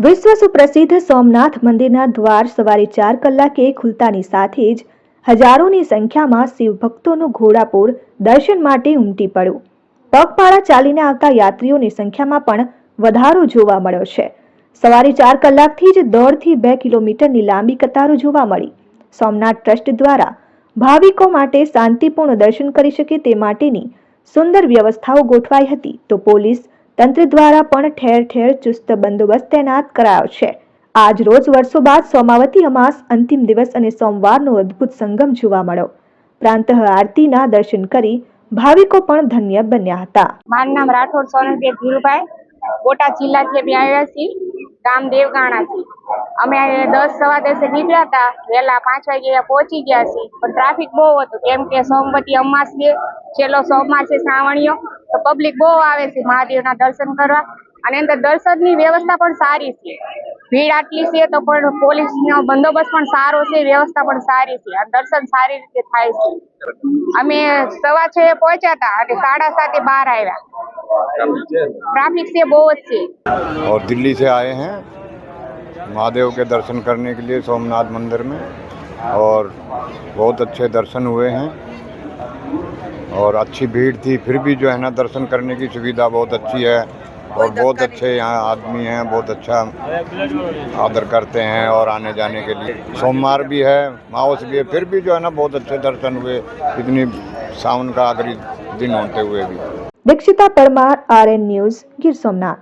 વિશ્વ સુપ્રસિદ્ધ સોમનાથ મંદિરના દ્વાર સવારે ચાર કલાકે ખુલતાની સાથે જ હજારોની સંખ્યામાં શિવભક્તોનું ઘોડાપુર દર્શન માટે ઉમટી પડ્યું. પગપાળા ચાલીને આવતા યાત્રીઓની સંખ્યામાં પણ વધારો જોવા મળ્યો છે. સવારે ચાર કલાકથી જ દોઢથી બે કિલોમીટરની લાંબી કતારો જોવા મળી. સોમનાથ ટ્રસ્ટ દ્વારા ભાવિકો માટે શાંતિપૂર્ણ દર્શન કરી શકે તે માટેની સુંદર વ્યવસ્થાઓ ગોઠવાઈ હતી તો પોલીસ તંત્ર દ્વારા પણ ઠેર ઠેર ચુસ્ત બંદોબસ્ત તૈનાત કરાયો છે. આજ રોજ વર્ષો બાદ સોમાવતી અમાસ અંતિમ દિવસ અને સોમવારનો અદ્ભુત સંગમ જોવા મળ્યો. પ્રાંત આરતીના દર્શન કરી ભાવિકો પણ ધન્ય બન્યા હતા. મારું નામ રાઠોડ સોનલભાઈ ધીરુભાઈ. બોટાદ જિલ્લાથી અમે આવ્યા છીએ. ગામ દેવગાણાથી. અમે દસ સવા દસે નીકળ્યા હતા વહેલા પાંચ વાગે પહોંચી ગયા છીએ પણ ટ્રાફિક બહુ હતું કેમ કે સોમવતી અમાસ છે છેલ્લો સોમવાર છે શ્રાવણીયો તો પબ્લિક બહુ આવે છે મહાદેવના દર્શન કરવા અને અંદર દર્શનની વ્યવસ્થા પણ સારી છે ભીડ આટલી છે તો પણ પોલીસનો બંદોબસ્ત પણ સારો છે વ્યવસ્થા પણ સારી છે અને દર્શન સારી રીતે થાય છે અમે સવા છ એ પહોંચ્યા હતા અને સાડા સાતે બહાર આવ્યા ट्रैफिक से बहुत से और दिल्ली से आए हैं महादेव के दर्शन करने के लिए सोमनाथ मंदिर में और बहुत अच्छे दर्शन हुए हैं और अच्छी भीड़ थी। फिर भी जो है ना दर्शन करने की सुविधा बहुत अच्छी है और बहुत अच्छे यहाँ आदमी हैं बहुत अच्छा आदर करते हैं और आने जाने के लिए। सोमवार भी है मावस भी है फिर भी जो है ना बहुत अच्छे दर्शन हुए इतनी सावन का आखिरी दिन होते हुए भी। Dikshita Parmar R N news Gir Somnath.